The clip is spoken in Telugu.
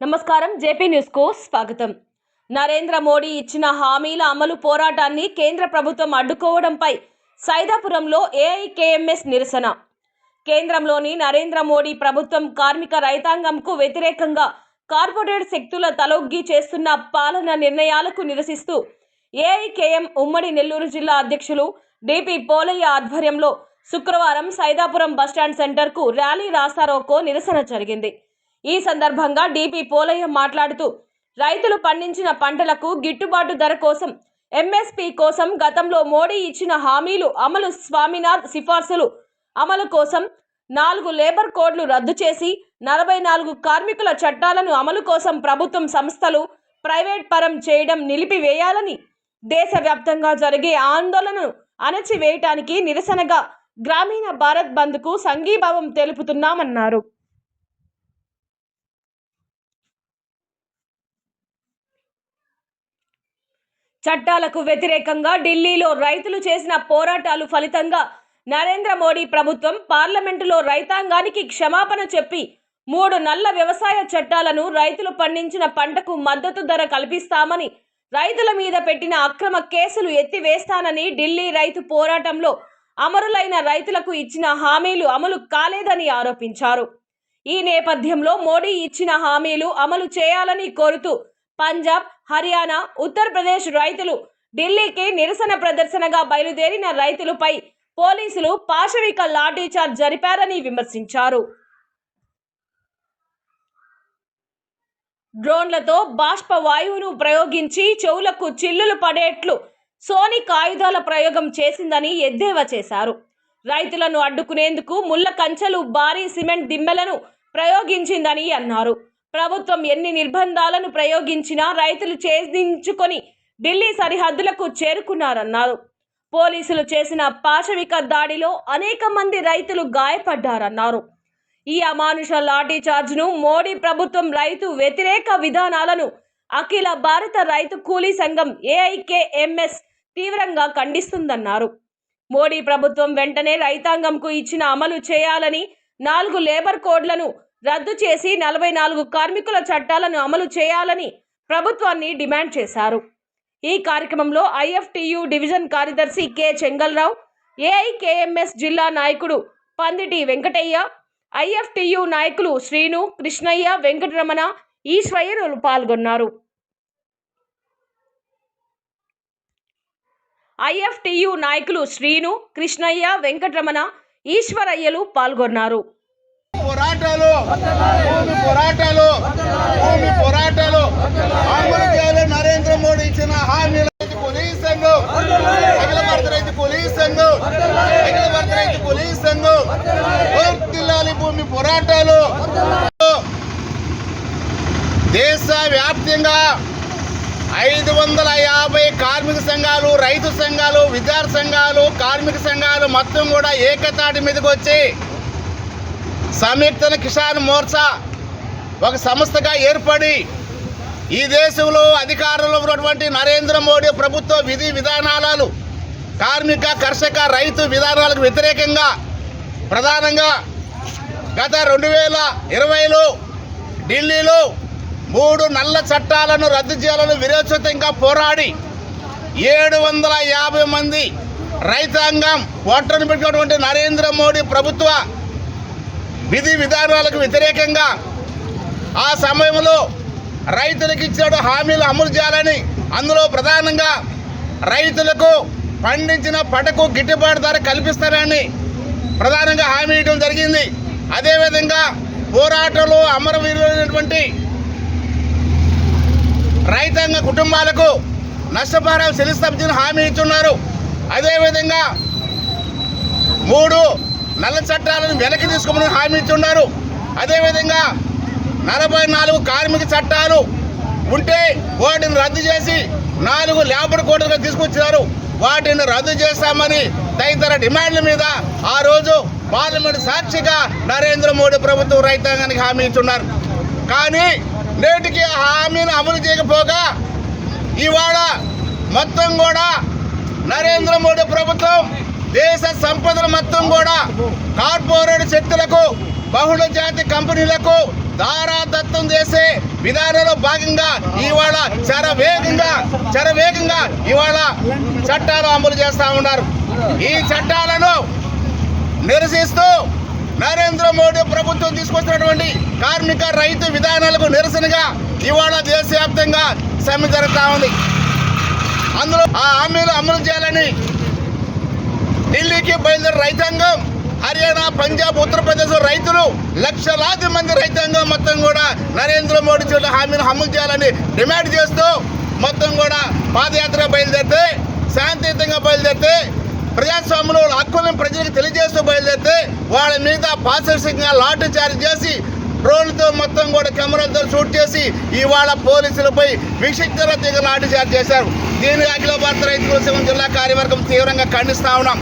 నమస్కారం జేపీ న్యూస్కు స్వాగతం. నరేంద్ర మోడీ ఇచ్చిన హామీల అమలు పోరాటాన్ని కేంద్ర ప్రభుత్వం అడ్డుకోవడంపై సైదాపురంలో ఏఐకేఎంఎస్ నిరసన. కేంద్రంలోని నరేంద్ర మోడీ ప్రభుత్వం కార్మిక రైతాంగంకు వ్యతిరేకంగా కార్పొరేట్ శక్తుల తలొగ్గి చేస్తున్న పాలన నిర్ణయాలకు నిరసిస్తూ ఏఐకేఎం ఉమ్మడి నెల్లూరు జిల్లా అధ్యక్షులు డిపి పోలయ్య ఆధ్వర్యంలో శుక్రవారం సైదాపురం బస్టాండ్ సెంటర్కు ర్యాలీ రాస్తారోకో నిరసన జరిగింది. ఈ సందర్భంగా డిపి పోలయ్య మాట్లాడుతూ రైతులు పండించిన పంటలకు గిట్టుబాటు ధర కోసం ఎంఎస్పి కోసం గతంలో మోడీ ఇచ్చిన హామీలు అమలు స్వామినాథ్ సిఫార్సులు. అమలు కోసం నాలుగు లేబర్ కోడ్లు రద్దు చేసి నలభై నాలుగు కార్మికుల చట్టాలను అమలు కోసం ప్రభుత్వం సంస్థలు ప్రైవేట్ పరం చేయడం నిలిపివేయాలని దేశవ్యాప్తంగా జరిగే ఆందోళనను అణచివేయటానికి నిరసనగా గ్రామీణ భారత్ బంద్కు సంఘీభావం తెలుపుతున్నామన్నారు. చట్టాలకు వ్యతిరేకంగా ఢిల్లీలో రైతులు చేసిన పోరాటాలు ఫలితంగా నరేంద్ర మోడీ ప్రభుత్వం పార్లమెంటులో రైతాంగానికి క్షమాపణ చెప్పి మూడు నల్ల వ్యవసాయ చట్టాలను రైతులు పండించిన పంటకు మద్దతు ధర కల్పిస్తామని రైతుల మీద పెట్టిన అక్రమ కేసులు ఎత్తివేస్తానని ఢిల్లీ రైతు పోరాటంలో అమరులైన రైతులకు ఇచ్చిన హామీలు అమలు కాలేదని ఆరోపించారు. ఈ నేపథ్యంలో మోడీ ఇచ్చిన హామీలు అమలు చేయాలని కోరుతూ పంజాబ్ హర్యానా ఉత్తరప్రదేశ్ రైతులు ఢిల్లీకి నిరసన ప్రదర్శనగా బయలుదేరిన రైతులపై పోలీసులు పాశవిక లాఠీచార్జ్ జరిపారని విమర్శించారు. డ్రోన్లతో బాష్ప వాయువును ప్రయోగించి చెవులకు చిల్లులు పడేట్లు సోనిక్ ఆయుధాల ప్రయోగం చేసిందని ఎద్దేవా చేశారు. రైతులను అడ్డుకునేందుకు ముళ్ళ కంచెలు భారీ సిమెంట్ దిమ్మెలను ప్రయోగించిందని అన్నారు. ప్రభుత్వం ఎన్ని నిర్బంధాలను ప్రయోగించినా రైతులు ఛేదించుకొని ఢిల్లీ సరిహద్దులకు చేరుకున్నారన్నారు. పోలీసులు చేసిన పాశవిక దాడిలో అనేక మంది రైతులు గాయపడ్డారన్నారు. ఈ అమానుష లాఠీ చార్జ్ను మోడీ ప్రభుత్వం రైతు వ్యతిరేక విధానాలను అఖిల భారత రైతు కూలీ సంఘం ఏఐకేఎంఎస్ తీవ్రంగా ఖండిస్తుందన్నారు. మోడీ ప్రభుత్వం వెంటనే రైతాంగంకు ఇచ్చిన అమలు చేయాలని నాలుగు లేబర్ కోడ్లను రద్దు చేసి నలభై నాలుగు కార్మికుల చట్టాలను అమలు చేయాలని ప్రభుత్వాన్ని డిమాండ్ చేశారు. ఈ కార్యక్రమంలో ఐఎఫ్టియు డివిజన్ కార్యదర్శి కె. చెంగల్రావు ఏఐకేఎంఎస్ జిల్లా నాయకుడు పందిటి వెంకటయ్య ఐఎఫ్టియు నాయకులు శ్రీను కృష్ణయ్య వెంకటరమణ ఈశ్వయ్యలు పాల్గొన్నారు. ఐఎఫ్టియు నాయకులు శ్రీను కృష్ణయ్య వెంకటరమణ ఈశ్వరయ్యలు పాల్గొన్నారు. పోరాటాలు భూమి పోరాటాలు భూమి పోరాటాలు. అమలు చేయాలి నరేంద్ర మోడీ ఇచ్చిన హామీలు రైతు పోలీస్ సంఘం అఖిల భారత రైతు పోలీస్ సంఘం అఖిల భారత రైతు పోలీస్ సంఘం తిల్లాలి భూమి పోరాటాలు. దేశ వ్యాప్తంగా ఐదు వందల యాభై కార్మిక సంఘాలు రైతు సంఘాలు విద్యార్థి సంఘాలు కార్మిక సంఘాలు మొత్తం కూడా ఏకతాటి మీదకి వచ్చి సంయుక్త కిసాన్ మోర్చా ఒక సంస్థగా ఏర్పడి ఈ దేశంలో అధికారంలో ఉన్నటువంటి నరేంద్ర మోడీ ప్రభుత్వ విధి విధానాలు కార్మిక కర్షక రైతు విధానాలకు వ్యతిరేకంగా ప్రధానంగా గత రెండు వేల ఇరవైలో ఢిల్లీలో మూడు నల్ల చట్టాలను రద్దు చేయాలని విరోచితంగా పోరాడి ఏడు వందల యాభై మంది రైతాంగం ఓటర్ని పెట్టుకున్నటువంటి నరేంద్ర మోడీ ప్రభుత్వ విధి విధానాలకు వ్యతిరేకంగా ఆ సమయంలో రైతులకు ఇచ్చిన హామీలు అమలు చేయాలని అందులో ప్రధానంగా రైతులకు పండించిన పంటకు గిట్టుబాటు ధర కల్పిస్తారని ప్రధానంగా హామీ ఇవ్వడం జరిగింది. అదేవిధంగా పోరాటంలో అమరవీరులైనటువంటి రైతాంగ కుటుంబాలకు నష్టపరిహారం చెల్లిస్తామని హామీ ఇచ్చున్నారు. అదేవిధంగా మూడు నల్ల చట్టాలను వెనక్కి తీసుకోమని హామీ ఇచ్చున్నారు. అదేవిధంగా నలభై నాలుగు కార్మిక చట్టాలు ఉంటే వాటిని రద్దు చేసి నాలుగు లేబర్ కోడ్లుగా తీసుకొచ్చారు వాటిని రద్దు చేస్తామని తదితర డిమాండ్ల మీద ఆ రోజు పార్లమెంట్ సాక్షిగా నరేంద్ర మోడీ ప్రభుత్వం రైతాంగానికి హామీ ఇచ్చున్నారు. కానీ నేటికి ఆ హామీని అమలు చేయకపోగా ఇవాళ మొత్తం కూడా నరేంద్ర మోడీ ప్రభుత్వం దేశ సంపదలు మొత్తం కూడా కార్పొరేట్ శక్తులకు బహుళ జాతి కంపెనీలకు దారాదత్తం చేసే విధానంలో భాగంగా ఇవాళ చరవేగంగా చరవేగంగా ఇవాళ చట్టాలు అమలు చేస్తూ ఉన్నారు. ఈ చట్టాలను నిరసిస్తూ నరేంద్ర మోడీ ప్రభుత్వం తీసుకొచ్చినటువంటి కార్మిక రైతు విధానాలకు నిరసనగా ఇవాళ దేశవ్యాప్తంగా సమ్మె జరుగుతూ ఉంది. అందులో ఆ హామీలు అమలు చేయాలని ఢిల్లీకి బయలుదేరి రైతాంగం. హర్యానా పంజాబ్ ఉత్తరప్రదేశ్ రైతులు లక్షలాది మంది రైతాంగం మొత్తం కూడా నరేంద్ర మోడీ చేసిన హామీని అమలు చేయాలని డిమాండ్ చేస్తూ మొత్తం కూడా పాదయాత్ర బయలుదేరితే శాంతియుతంగా బయలుదేరితే ప్రజాస్వామ్యంలో హక్కులను ప్రజలకు తెలియజేస్తూ బయలుదేరితే వాళ్ళ మీద పారదర్శకంగా లాఠీ చార్జ్ చేసి డ్రోన్లతో మొత్తం కూడా కెమెరాలతో షూట్ చేసి ఇవాళ పోలీసులపై విక్షిప్తర తీగ లాఠీ చార్జ్ చేశారు. దీన్ని అఖిల భారత రైతు సంఘం జిల్లా కార్యవర్గం తీవ్రంగా ఖండిస్తా ఉన్నాం.